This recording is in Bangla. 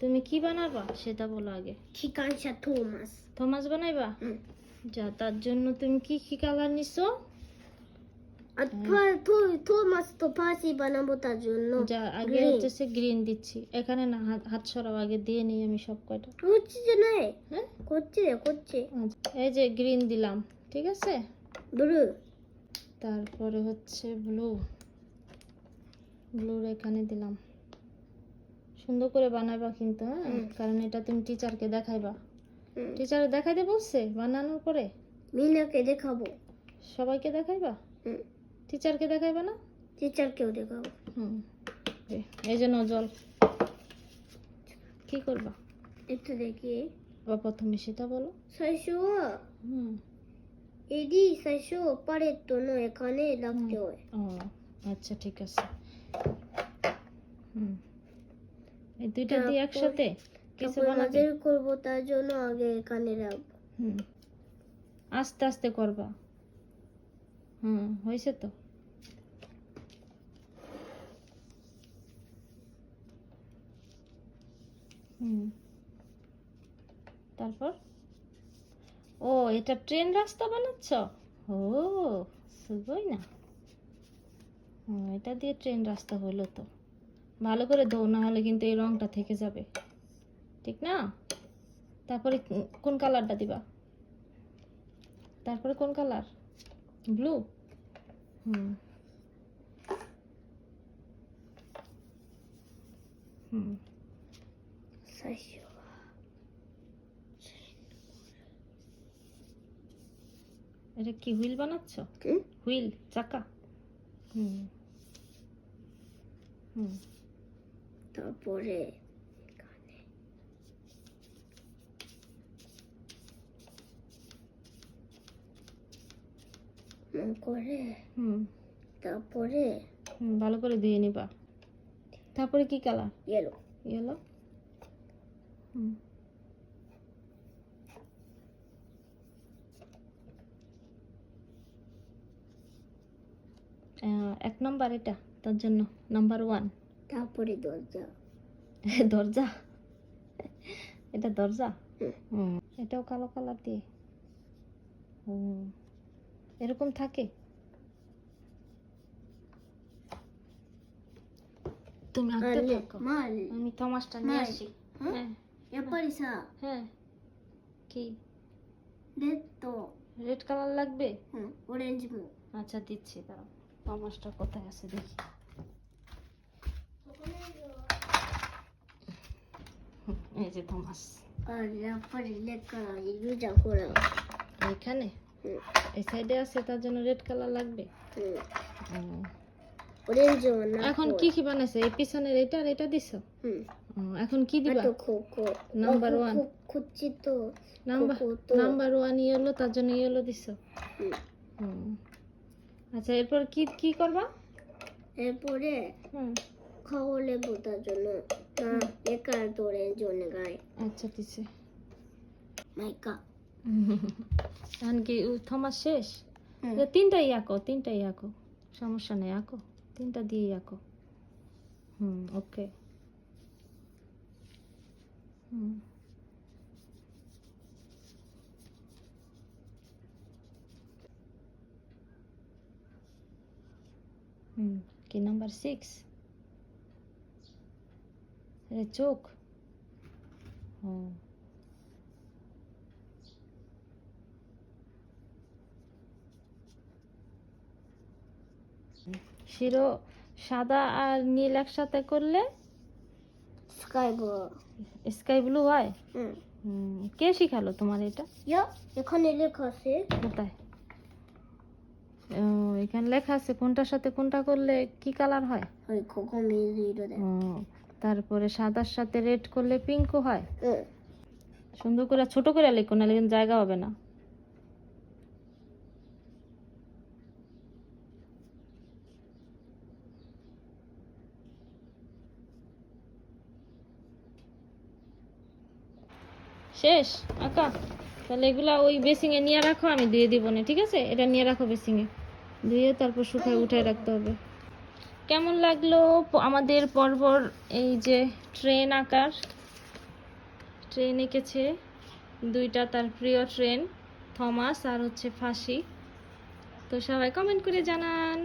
তুমি কি বানাবা সেটা বলো আগে। ঠিকানসা থমাস থমাস বানাইবা। যা তার জন্য তুমি কি কি কালার নিছো? থমাস তো ফাঁসি বানাবো তার জন্য। যা আগে. হচ্ছে গ্রিন দিচ্ছি। এখানে না হাত সরাও আগে দিয়ে নিই আমি সব কয়টা। করছে যে নাই? হ্যাঁ? করছে রে করছে। আচ্ছা, এই যে গ্রিন দিলাম ঠিক আছে? ব্লু। তারপরে হচ্ছে ব্লু ব্লুর এখানে দিলাম। সুন্দর করে বানাবা কিন্তু হ্যাঁ? কারণ এটা তুমি টিচারকে দেখাইবা। টিচার দেখাই দেবো বলছে বানানোর পরে? মিনাকে দেখাবো। সবাইকে দেখাইবা? টিচারকে দেখাইবা না? টিচারকেও দেখাবো। হুম এই যে নজল। কি করবা? একটু দেখি। বা প্রথমে সেটা বলো। ছয়শো? হুম। এডি ছয়শো তো তনু এখানে লাগতে হয়। ও আচ্ছা ঠিক আছে। হুম। এই দুইটা দিয়ে একসাথে কিছু বানাবে। করব তার জন্য আগে এখানে রাখব হুম। আস্তে আস্তে করবা। হুম হয়েছে তো। হুম। তারপর? ও এটা ট্রেন রাস্তা বানাচ্ছ? ও সুগই না। এটা দিয়ে ট্রেন রাস্তা হলো তো। ভালো করে ধো না হলে কিন্তু এই রঙটা থেকে যাবে। ঠিক না? তারপরে কোন কালারটা দিবা? তারপরে কোন কালার? ব্লু? হুম। হুম। এটা কি হুইল বানাচ্ছ? হুইল চাকা। হুম। হুম। তারপরে করে হুম তারপরে ভালো করে ধুয়ে নিবা তারপরে কি কালার ইয়েলো ইয়েলো হুম এক নম্বর এটা তার জন্য নাম্বার ওয়ান তারপরে দরজা। দরজা? এটা দরজা? হুম। এটাও কালো কালার দিয়ে। হুম এরকম থাকে? তুমি আঁকতে থাকো। আমি থমাসটা নিয়ে আসি হ্যাঁ? হ্যাঁ। এরপরে সা। হ্যাঁ। কি? রেড তো। রেড কালার লাগবে? হুম অরেঞ্জ আচ্ছা দিচ্ছি দাঁড়াও। থমাসটা কোথায় আছে দেখি। এই যে এখানে? এই সাইডে আছে তার জন্য রেড কালার লাগবে। এখন কি কি বানাইছে? এই পিছনের এটা আর এটা দিছো? এখন কি দিবা? নাম্বার ওয়ান খুঁজছি তো। নাম্বার নাম্বার ওয়ান ইয়েলো তার জন্য ইয়েলো দিছো? আচ্ছা এরপর কি কি করবা? এরপরে খাওয়া লেবু তার জন্য। আচ্ছা দিছে এখন কি থমাস শেষ তিনটা ইয়াকো তিনটা ইয়াকো সমস্যা নেই আঁকো তিনটা দিয়ে আঁকো হুম ওকে হুম কি নাম্বার সিক্স এটা চোখ। শিরো সাদা আর নীল একসাথে করলে? Sky blue. স্কাই ব্লু হয়? কে শিখালো তোমার এটা? এখানে লেখা আছে। কোথায়? এখানে লেখা আছে কোনটার সাথে কোনটা করলে কি কালার হয়? তারপরে সাদার সাথে রেড করলে পিঙ্কও হয়। সুন্দর করে ছোট করে লিখো না কিন্তু জায়গা হবে না। শেষ? আঁকা? তাহলে এগুলা ওই বেসিংয়ে নিয়ে রাখো আমি দিয়ে দিব না ঠিক আছে? এটা নিয়ে রাখো বেসিংয়ে দিয়ে তারপর শুকায় উঠায় রাখতে হবে। কেমন লাগল আমাদের পরপর এই যে ট্রেন আঁকার? ট্রেন এঁকেছে দুইটা তার প্রিয় ট্রেন, থমাস আর হচ্ছে ফাঁসি। তো সবাই কমেন্ট করে জানান।